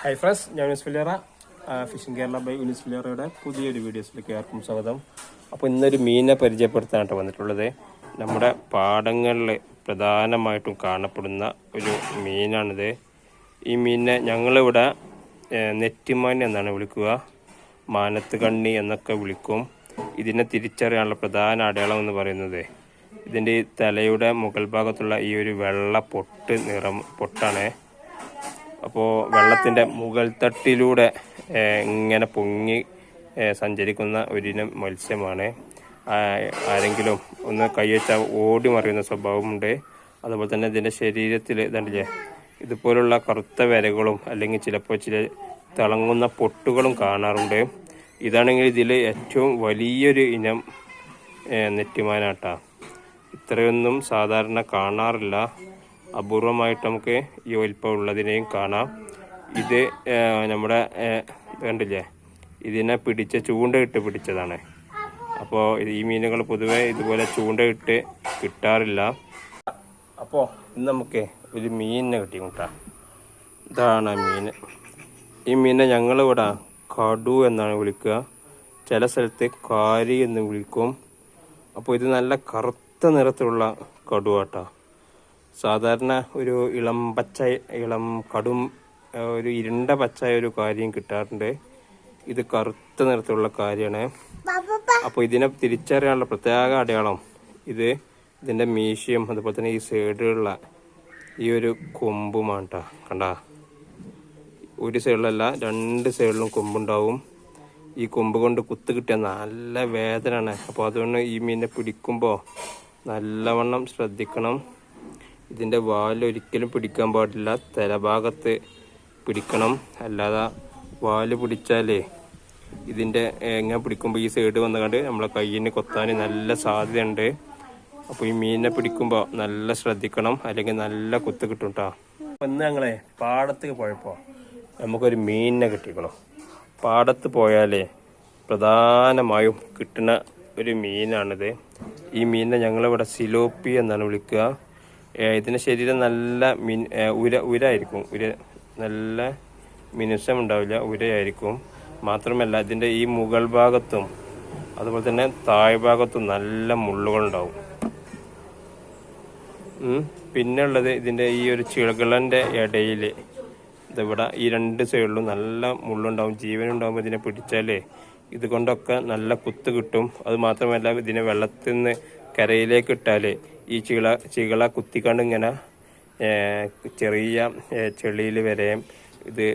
High friends ഞാൻ Yunis Filiyara fishing Kerala by Yunis ഫിലിയറയുടെ പുതിയൊരു വീഡിയോസിലേക്ക് ആർക്കും സ്വാഗതം. അപ്പോൾ ഇന്നൊരു മീനിനെ പരിചയപ്പെടുത്താനായിട്ട് വന്നിട്ടുള്ളത് നമ്മുടെ പാടങ്ങളിൽ പ്രധാനമായിട്ടും കാണപ്പെടുന്ന ഒരു മീനാണിത്. ഈ മീനിനെ ഞങ്ങളിവിടെ നെറ്റിമാൻ എന്നാണ് വിളിക്കുക. മാനത്ത് കണ്ണി എന്നൊക്കെ വിളിക്കും. ഇതിനെ തിരിച്ചറിയാനുള്ള പ്രധാന അടയാളം എന്ന് പറയുന്നത് ഇതിന്റെ തലയുടെ മുകൾ ഭാഗത്തുള്ള ഈ ഒരു വെള്ള പൊട്ട് നിറം പൊട്ടാണ്. അപ്പോൾ വെള്ളത്തിന്റെ മുകൾ തട്ടിലൂടെ ഇങ്ങനെ പൊങ്ങി സഞ്ചരിക്കുന്ന ഒരിനം മത്സ്യമാണ്. ആരെങ്കിലും ഒന്ന് കൈവച്ചാൽ ഓടി മറിയുന്ന സ്വഭാവമുണ്ട്. അതുപോലെ തന്നെ ഇതിന്റെ ശരീരത്തിൽ ഇതണ്ടില്ലേ ഇതുപോലുള്ള കറുത്ത വരകളും അല്ലെങ്കിൽ ചിലപ്പോൾ ചില തിളങ്ങുന്ന പൊട്ടുകളും കാണാറുണ്ട്. ഇതാണെങ്കിൽ ഇതിൽ ഏറ്റവും വലിയൊരു ഇനം നെറ്റിമാനാട്ടാണ് ഇത്രയൊന്നും സാധാരണ കാണാറില്ല. അപൂർവമായിട്ട് നമുക്ക് ഈ വലിപ്പം ഉള്ളതിനെയും കാണാം. ഇത് നമ്മുടെ കണ്ടില്ലേ? ഇതിനെ പിടിച്ച ചൂണ്ടയിട്ട് പിടിച്ചതാണ്. അപ്പോൾ ഈ മീനുകൾ പൊതുവേ ഇതുപോലെ ചൂണ്ടയിട്ട് കിട്ടാറില്ല. അപ്പോൾ ഇന്ന് നമുക്ക് ഒരു മീനിനെ കിട്ടി കൂട്ടാം ഇതാണ് മീൻ. ഈ മീനിനെ ഞങ്ങളിവിടെ കടു എന്നാണ് വിളിക്കുക. ചില സ്ഥലത്ത് കാരി എന്ന് വിളിക്കും. അപ്പോൾ ഇത് നല്ല കറുത്ത നിറത്തിലുള്ള കടുവാട്ടാ. സാധാരണ ഒരു ഇളം പച്ച ഇളം കടും ഒരു ഇരുണ്ട പച്ച ഒരു കാര്യം കിട്ടാറുണ്ട്. ഇത് കറുത്ത നിറത്തിലുള്ള കാര്യമാണ് അപ്പോൾ ഇതിനെ തിരിച്ചറിയാനുള്ള പ്രത്യേക അടയാളം ഇത്. ഇതിന്റെ മീശയും അതുപോലെ തന്നെ ഈ സൈഡിലുള്ള ഈ ഒരു കൊമ്പുമാണ് കേട്ടോ കണ്ട? ഒരു സൈഡിലല്ല രണ്ട് സൈഡിലും കൊമ്പുണ്ടാവും. ഈ കൊമ്പ് കൊണ്ട് കുത്ത് കിട്ടിയാൽ നല്ല വേദനയാണ്. അപ്പോൾ അതുകൊണ്ട് ഈ മീനിനെ പിടിക്കുമ്പോൾ നല്ലവണ്ണം ശ്രദ്ധിക്കണം. ഇതിന്റെ വാൽ ഒരിക്കലും പിടിക്കാൻ പാടില്ല. തലഭാഗത്ത് പിടിക്കണം. അല്ലാതെ വാൽ പിടിച്ചാലേ ഇതിന്റെ എങ്ങനെ പിടിക്കുമ്പോൾ ഈ സൈഡ് വന്നുകൊണ്ട് നമ്മളെ കയ്യിന് കൊത്താൻ നല്ല സാധ്യതയുണ്ട്. അപ്പോൾ ഈ മീനിനെ പിടിക്കുമ്പോൾ നല്ല ശ്രദ്ധിക്കണം. അല്ലെങ്കിൽ നല്ല കുത്ത് കിട്ടും കേട്ടോ ഇന്ന് ഞങ്ങളെ പാടത്ത് പോയപ്പോൾ നമുക്കൊരു മീനിനെ കിട്ടിക്കണം. പാടത്ത് പോയാലേ പ്രധാനമായും കിട്ടുന്ന ഒരു മീനാണിത്. ഈ മീനിനെ ഞങ്ങളിവിടെ സിലോപ്പി എന്നാണ് വിളിക്കുക. ഇതിന്റെ ശരീരം നല്ല മിൻ ഉര ഉരായിരിക്കും. ഉര നല്ല മിനുസം ഉണ്ടാവില്ല ഉരയായിരിക്കും. മാത്രമല്ല ഇതിന്റെ ഈ മുകൾ ഭാഗത്തും അതുപോലെ തന്നെ താഴ് ഭാഗത്തും നല്ല മുള്ളുകളുണ്ടാവും. പിന്നുള്ളത് ഇതിന്റെ ഈ ഒരു ചിളകളന്റെ ഇടയിൽ ഇതിവിടെ ഈ രണ്ട് സൈഡിലും നല്ല മുള്ളുണ്ടാവും. ജീവനുണ്ടാകുമ്പോൾ ഇതിനെ പിടിച്ചാലേ ഇതുകൊണ്ടൊക്കെ നല്ല കുത്ത് കിട്ടും. അത് മാത്രമല്ല ഇതിനെ വെള്ളത്തിൽ നിന്ന് കരയിലേക്ക് ഇട്ടാൽ ഈ ചിള ചികള കുത്തിക്കണ്ട് ഇങ്ങനെ ചെറിയ ചെളിയിൽ വരെയും ഇത്